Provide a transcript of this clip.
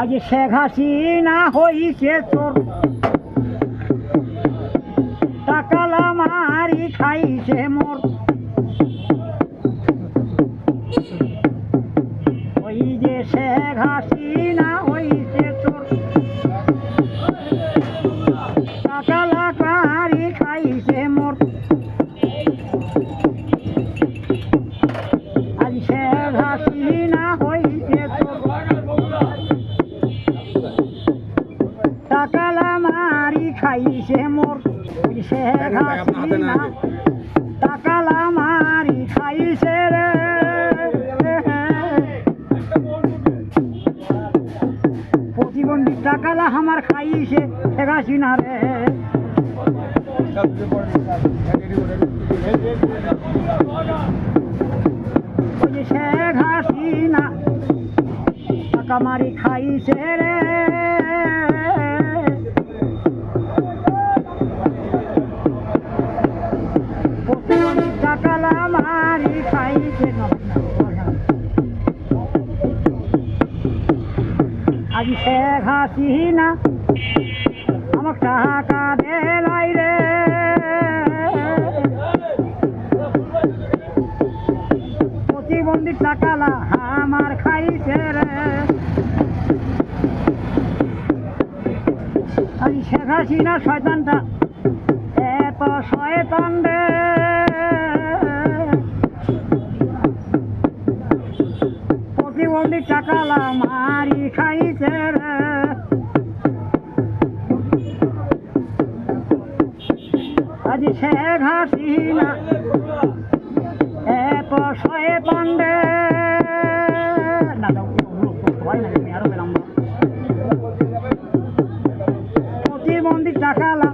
আজ শেখ হাসিনা হইছে চোর। টাকালা মারি খাইছে মোর। ওই যে শেখ হাসিনা টাকালা মারি খাইছে মোর। শেখ হাসিনা টাকালা মারি খাইছে রে। প্রতিবন্ধী টাকালা আমার খাইছে শেখ হাসিনা রে। শেখ হাসিনা টাকা মারি খাইছে রে। আজ শেখ হাসিনা আমার টাকা দেলাই রে। প্রতিবন্ধী টাকালা আমার খাইছে রে। আজ শেখ হাসিনা শয়তানটা। এত শয়তান রে। বলি টাকালা মারি খাইছে রে। আজ শেখ হাসিনা এত শয়ে পান্ডে প্রতিবন্ধী টাকালা